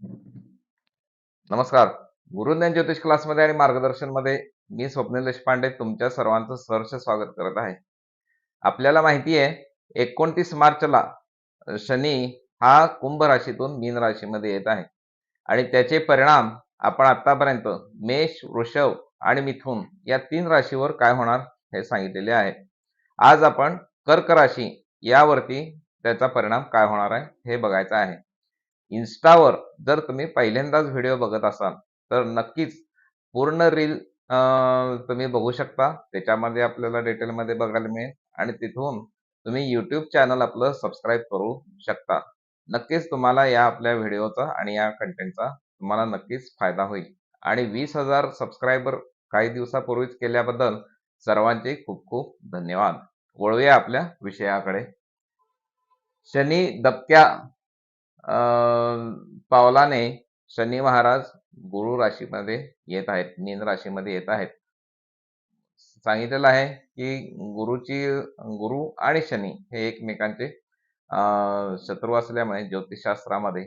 नमस्कार. गुरुज्ञान ज्योतिष क्लासमध्ये आणि मार्गदर्शनमध्ये मी स्वप्नील देशपांडे तुमच्या सर्वांचं सहर्ष स्वागत करत आहे. आपल्याला माहिती आहे एकोणतीस मार्चला शनी हा कुंभ राशीतून मीन राशीमध्ये येत आहे. आणि त्याचे परिणाम आपण आतापर्यंत मेष वृषभ आणि मिथुन या तीन राशीवर काय होणार हे सांगितलेले आहे. आज आपण कर्क राशी यावरती त्याचा परिणाम काय होणार आहे हे बघायचं आहे. इन्स्टावर जर तुम्ही पहिल्यांदाच व्हिडिओ बघत असाल तर नक्कीच पूर्ण रील तुम्ही बघू शकता. त्याच्यामध्ये आपल्याला डिटेलमध्ये बघायला मिळेल आणि तिथून तुम्ही यूट्यूब चॅनल आपलं सबस्क्राईब करू शकता. नक्कीच तुम्हाला या आपल्या व्हिडिओचा आणि या कंटेंटचा तुम्हाला नक्कीच फायदा होईल. आणि वीस हजार सबस्क्रायबर काही दिवसापूर्वीच केल्याबद्दल सर्वांचे खूप खूप धन्यवाद. वळूया आपल्या विषयाकडे. शनी दबक्या पावलाने शनी महाराज गुरु राशीमध्ये येत आहेत मीन राशीमध्ये येत आहेत. सांगितलेलं आहे की गुरुची गुरु आणि शनी हे एकमेकांचे शत्रू असल्यामुळे ज्योतिषशास्त्रामध्ये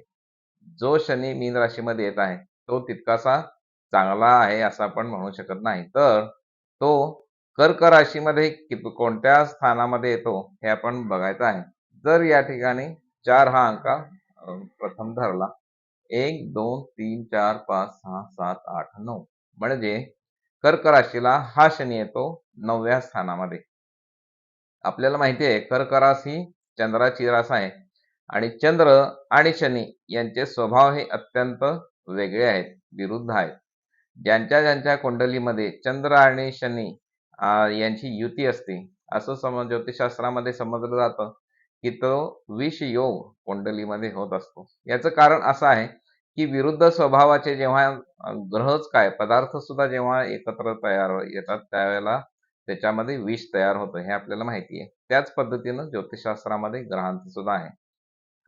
जो शनी मीन राशीमध्ये येत आहे तो तितकासा चांगला आहे असं आपण म्हणू शकत नाही. तर तो कर्क राशीमध्ये कोणत्या स्थानामध्ये येतो हे आपण बघायचं आहे. जर या ठिकाणी चार हा अंक प्रथम धरला. एक दोन तीन चार पाच सहा सात आठ नऊ. म्हणजे कर्क राशीला हा शनी येतो नवव्या स्थानामध्ये. आपल्याला माहिती आहे कर्क राशी चंद्राची रास आहे. आणि चंद्र आणि शनी यांचे स्वभाव हे अत्यंत वेगळे आहेत विरुद्ध आहेत. ज्यांच्या ज्यांच्या कुंडलीमध्ये चंद्र आणि शनी यांची युती असते असं समज ज्योतिषशास्त्रामध्ये समजलं जातं. की तो विष योग कुंडलीमध्ये होत असतो. याचं कारण असं आहे की विरुद्ध स्वभावाचे जेव्हा ग्रहच काय पदार्थ सुद्धा जेव्हा एकत्र तयार येतात त्यावेळेला त्याच्यामध्ये विष तयार होतं हे आपल्याला माहिती आहे. त्याच पद्धतीनं ज्योतिषशास्त्रामध्ये ग्रहांचं सुद्धा आहे.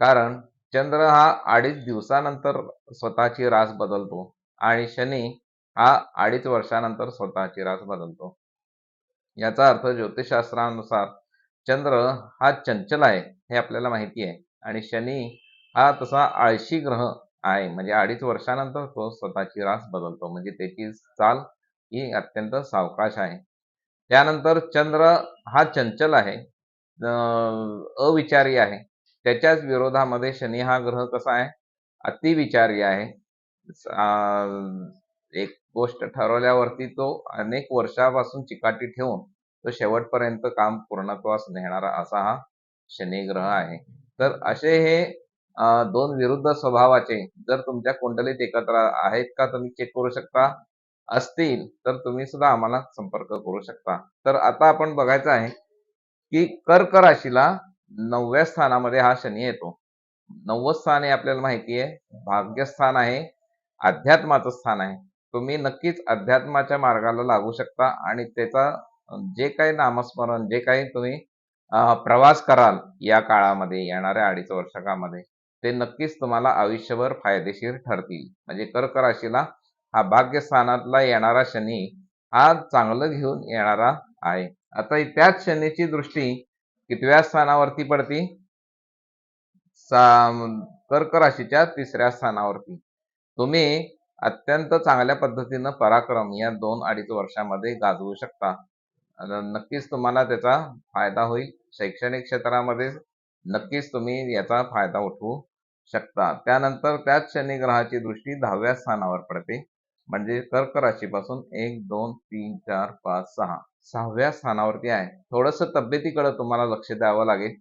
कारण चंद्र हा अडीच दिवसानंतर स्वतःची रास बदलतो आणि शनी हा अडीच वर्षानंतर स्वतःची रास बदलतो. याचा अर्थ ज्योतिषशास्त्रानुसार चंद्र हा चंचल आहे हे आपल्याला माहिती आहे. आणि शनी हा तसा आळशी ग्रह आहे. म्हणजे अडीच वर्षानंतर तो स्वतःची रास बदलतो. म्हणजे त्याची चाल ही अत्यंत सावकाश आहे. त्यानंतर चंद्र हा चंचल आहे. अविचारी आहे. त्याच्याच विरोधामध्ये शनी हा ग्रह कसा आहे? अतिविचारी आहे. एक गोष्ट ठरवल्यावरती तो अनेक वर्षापासून चिकाटी ठेवून तो शेवटपर्यंत काम पूर्णत्वास नेणारा असा हा शनी ग्रह आहे. तर असे हे दोन विरुद्ध स्वभावाचे जर तुमच्या कुंडलीत एकत्र आहेत का तुम्ही चेक करू शकता? असतील तर तुम्ही सुद्धा आम्हाला संपर्क करू शकता. तर आता आपण बघायचं आहे की कर्क राशीला नवव्या स्थानामध्ये हा शनी येतो. नववं स्थान हे आपल्याला माहिती आहे. भाग्यस्थान आहे. अध्यात्माचं स्थान आहे. तुम्ही नक्कीच अध्यात्माच्या मार्गाला लागू शकता आणि त्याचा जे काही नामस्मरण जे काही तुम्ही प्रवास कराल या काळामध्ये येणाऱ्या अडीच वर्षकामध्ये ते नक्कीच तुम्हाला आयुष्यभर फायदेशीर ठरतील. म्हणजे कर्क राशीला हा भाग्यस्थानातला येणारा शनी हा चांगलं घेऊन येणारा आहे. आता त्याच शनीची दृष्टी कितव्या स्थानावरती पडती? कर्क राशीच्या तिसऱ्या स्थानावरती. तुम्ही अत्यंत चांगल्या पद्धतीनं पराक्रम या दोन अडीच वर्षामध्ये गाजवू शकता. नक्कीच तुम्हाला त्याचा फायदा होईल. शैक्षणिक क्षेत्रामध्ये नक्कीच तुम्ही याचा फायदा उठवू शकता. त्यानंतर त्याच शनी ग्रहाची दृष्टी दहाव्या स्थानावर पडते. म्हणजे कर्क राशीपासून एक दोन तीन चार पाच सहा. सहाव्या स्थानावरती आहे. थोडस तब्येतीकडे तुम्हाला लक्ष द्यावं लागेल.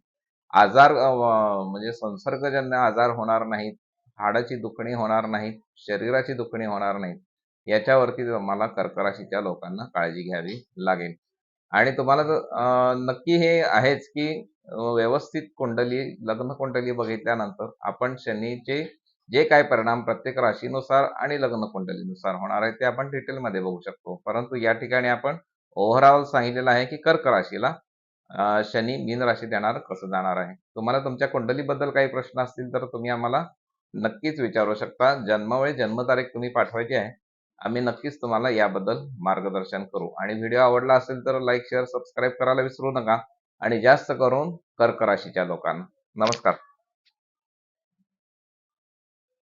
आजार म्हणजे संसर्गजन्य आजार होणार नाहीत. हाडाची दुखणी होणार नाहीत. शरीराची दुखणी होणार नाहीत. याच्यावरती तुम्हाला कर्क राशीच्या लोकांना काळजी घ्यावी लागेल. आणि तुम्हाला नक्की हे आहेच की व्यवस्थित कुंडली लग्न कुंडली बघितल्यानंतर आपण शनीचे जे काय परिणाम प्रत्येक राशीनुसार आणि लग्न कुंडलीनुसार होणार आहे ते आपण डिटेलमध्ये बघू शकतो. परंतु या ठिकाणी आपण ओव्हरऑल सांगितलेलं आहे की कर्क राशीला शनी मीन राशीत येणार कसं जाणार आहे. तुम्हाला तुमच्या कुंडलीबद्दल काही प्रश्न असतील तर तुम्ही आम्हाला नक्कीच विचारू शकता. जन्मवेळी जन्मतारीख तुम्ही पाठवायची आहे. आम्ही नक्कीच तुम्हाला याबद्दल मार्गदर्शन करू. आणि व्हिडिओ आवडला असेल तर लाईक शेअर सबस्क्राईब करायला विसरू नका. आणि जास्त करून कर्क राशीच्या लोकांना. नमस्कार.